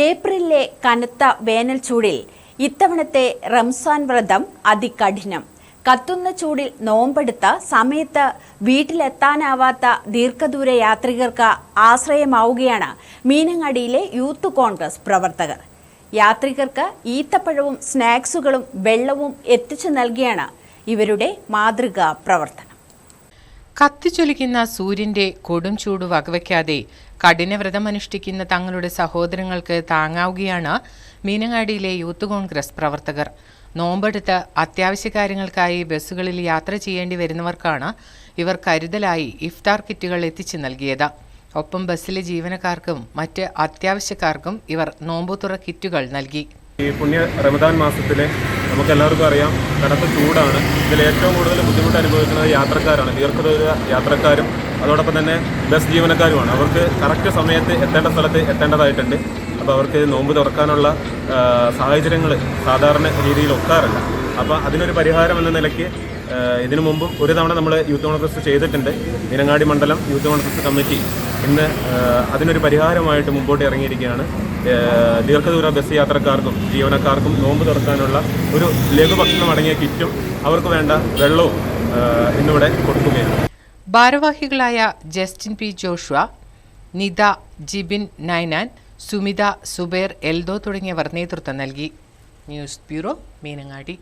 ഏപ്രിലിലെ കനത്ത വേനൽ ചൂടിൽ ഇത്തവണത്തെ റംസാൻ വ്രതം അതികഠിനം. കത്തുന്ന ചൂടിൽ നോമ്പെടുത്ത സമയത്ത് വീട്ടിലെത്താനാവാത്ത ദീർഘദൂര യാത്രികർക്ക് ആശ്രയമാവുകയാണ് മീനങ്ങാടിയിലെ യൂത്ത് കോൺഗ്രസ് പ്രവർത്തകർ. യാത്രികർക്ക് ഈത്തപ്പഴവും സ്നാക്സുകളും വെള്ളവും എത്തിച്ചു നൽകിയാണ് ഇവരുടെ മാതൃകാ പ്രവർത്തനം. കത്തിച്ചൊലിക്കുന്ന സൂര്യന്റെ കൊടും ചൂട് വകവയ്ക്കാതെ കഠിനവ്രതമനുഷ്ഠിക്കുന്ന തങ്ങളുടെ സഹോദരങ്ങൾക്ക് താങ്ങാവുകയാണ് മീനങ്ങാടിയിലെ യൂത്ത് കോൺഗ്രസ് പ്രവർത്തകർ. നോമ്പെടുത്ത് അത്യാവശ്യ കാര്യങ്ങൾക്കായി ബസ്സുകളിൽ യാത്ര ചെയ്യേണ്ടി വരുന്നവർക്കാണ് ഇവർ കരുതലായി ഇഫ്താർ കിറ്റുകൾ എത്തിച്ചു നൽകിയത്. ഒപ്പം ബസ്സിലെ ജീവനക്കാർക്കും മറ്റ് അത്യാവശ്യക്കാർക്കും ഇവർ നോമ്പുതുറ കിറ്റുകൾ നൽകി. ഈ പുണ്യ റമദാൻ മാസത്തിൽ നമുക്ക് എല്ലാവർക്കും അറിയാം കനത്ത ചൂടാണ്. ഇതിൽ ഏറ്റവും കൂടുതൽ ബുദ്ധിമുട്ട് അനുഭവിക്കുന്നത് യാത്രക്കാരാണ്. ദീർഘദൂര യാത്രക്കാരും അതോടൊപ്പം തന്നെ ബസ് ജീവനക്കാരുമാണ്. അവർക്ക് കറക്റ്റ് സമയത്ത് എത്തേണ്ട സ്ഥലത്ത് എത്തേണ്ടതായിട്ടുണ്ട്. അപ്പോൾ അവർക്ക് നോമ്പ് തുറക്കാനുള്ള സാഹചര്യങ്ങൾ സാധാരണ രീതിയിൽ ഒക്കാറില്ല. അപ്പോൾ അതിനൊരു പരിഹാരം എന്ന നിലയ്ക്ക് ഇതിനു മുമ്പും ഒരു തവണ നമ്മൾ യൂത്ത് കോൺഗ്രസ് ചെയ്തിട്ടുണ്ട്. മീനങ്ങാടി മണ്ഡലം യൂത്ത് കോൺഗ്രസ് കമ്മിറ്റി. ഇന്ന് അതിനൊരു പരിഹാരമായിട്ട് മുമ്പോട്ട് ഇറങ്ങിയിരിക്കുകയാണ്. ദീർഘദൂര ബസ് യാത്രക്കാർക്കും ജീവനക്കാർക്കും നോമ്പ് തുറക്കാനുള്ള ഒരു ലഘുഭക്ഷണം അടങ്ങിയ കിറ്റും അവർക്ക് വേണ്ട വെള്ളവും ഇന്നിവിടെ കൊടുക്കുകയാണ്. ഭാരവാഹികളായ ജസ്റ്റിൻ പി ജോഷുവ നിത ജിബിൻ നൈനാൻ സുമിത സുബേർ എൽദോ തുടങ്ങിയവർ നേതൃത്വം നൽകി. News bureau Meenangadi.